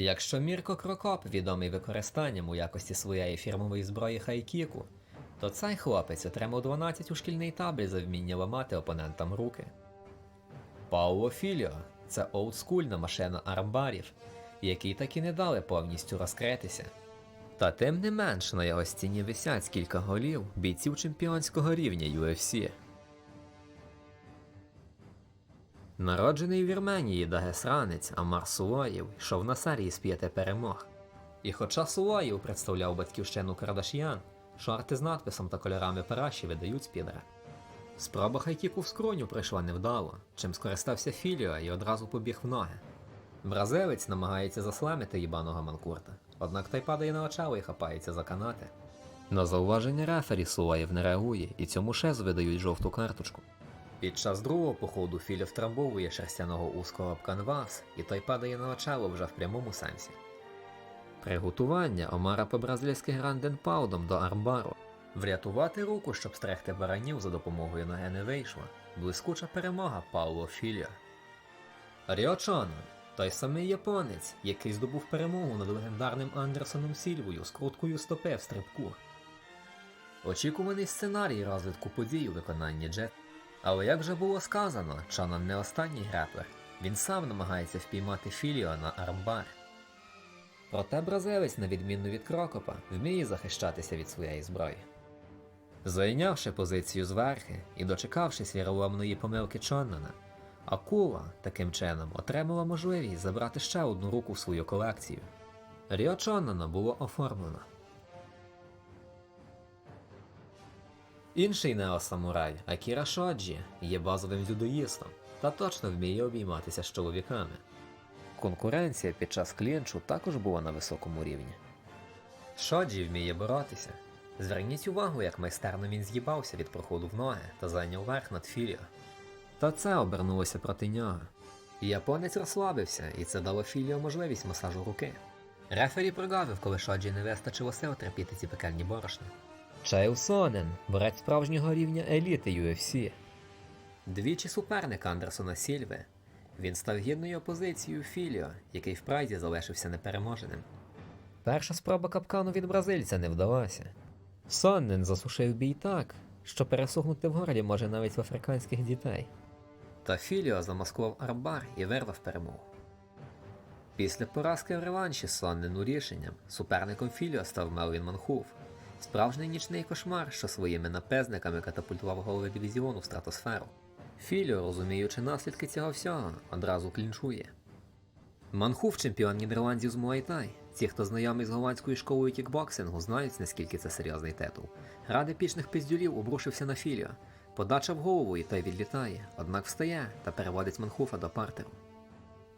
Якщо Мірко Крокоп відомий використанням у якості своєї фірмової зброї хайкіку, то цей хлопець отримав 12 у шкільний табель за вміння ламати опонентам руки. Пауло Філіо це олдскульна машина армбарів, які так і не дали повністю розкритися. Та тим не менш на його стіні висять кілька голів бійців чемпіонського рівня UFC. Народжений в Вірменії дагесранець Амар Сулоєв йшов на серії з п'яти перемог. І хоча Сулоєв представляв батьківщину Кардаш'ян, шорти з надписом та кольорами параші видають спідера. Спроба хайкіку в скроню пройшла невдало, чим скористався Філіо і одразу побіг в ноги. Бразилець намагається заслемити їбаного манкурта, однак той падає на очало і хапається за канати. На зауваження рефері Сулаєв не реагує, і цьому шезу видають жовту карточку. Під час другого походу Філі втрамбовує шерстяного узкого об канвас, і той падає на очало вже в прямому сенсі. Приготування Омара по-бразильськи гранденпаудом до армбару. Врятувати руку, щоб стрехти баранів за допомогою ноги не вийшла. Блискуча перемога Пауло Філіа. Ріо той самий японець, який здобув перемогу над легендарним Андерсоном Сільвою з круткою стопи в стрибку. Очікуваний сценарій розвитку подій у виконанні Джет. Але як вже було сказано, Чонан не останній греплер. Він сам намагається впіймати Філіо на армбар. Проте бразилець, на відміну від Крокопа, вміє захищатися від своєї зброї. Зайнявши позицію зверхи і дочекавшись віроломної помилки Чоннана, Акула таким чином отримала можливість забрати ще одну руку в свою колекцію. Ріо Чоннана було оформлено. Інший неосамурай Акіра Шоджі є базовим дзюдоїстом та точно вміє обійматися з чоловіками. Конкуренція під час клінчу також була на високому рівні. Шоджі вміє боротися. Зверніть увагу, як майстерно він з'їбався від проходу в ноги та зайняв верх над Філіо. Та це обернулося проти нього. Японець розслабився, і це дало Філіо можливість масажу руки. Рефері прогавив, коли Шоджі не вистачило сил терпіти ці пекельні борошни. Чайл Сонен, борець справжнього рівня еліти UFC. Двічі суперник Андерсона Сільви. Він став гідною опозицією Філіо, який в прайді залишився непереможеним. Перша спроба капкану від бразильця не вдалася. Соннен засушив бій так, що пересохнути в горлі може навіть в африканських дітей. Та Філіо замаскував арбар і вирвав перемогу. Після поразки в реванші з Соннену рішенням суперником Філіо став Мелвін Манхув, справжній нічний кошмар, що своїми напезниками катапультував голови дивізіону в стратосферу. Філіо, розуміючи наслідки цього всього, одразу клінчує. Манхув чемпіон Нідерландів з Муайтай. Ті, хто знайомий з голландською школою кікбоксингу, знають, наскільки це серйозний титул. Град епічних піздюлів обрушився на Філіо. Подача в голову і той відлітає, однак встає та переводить Манхуфа до партеру.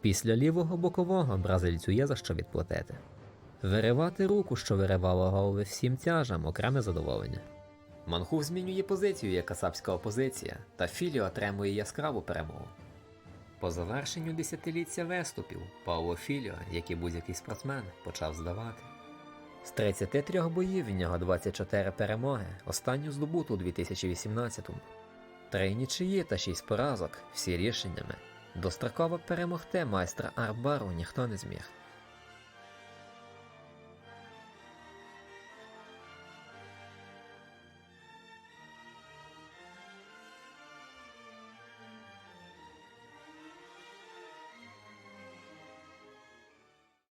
Після лівого бокового бразильцю є за що відплатити. Виривати руку, що виривала голови всім тяжам, окреме задоволення. Манхуф змінює позицію як касапська опозиція, та Філіо отримує яскраву перемогу. По завершенню десятиліття виступів Пауло Філіо, як і будь-який спортсмен, почав здавати. З 33 боїв в нього 24 перемоги, останню здобуту у 2018-му. Три нічиї та 6 поразок, всі рішеннями. Достроково перемогти майстра Арбару ніхто не зміг.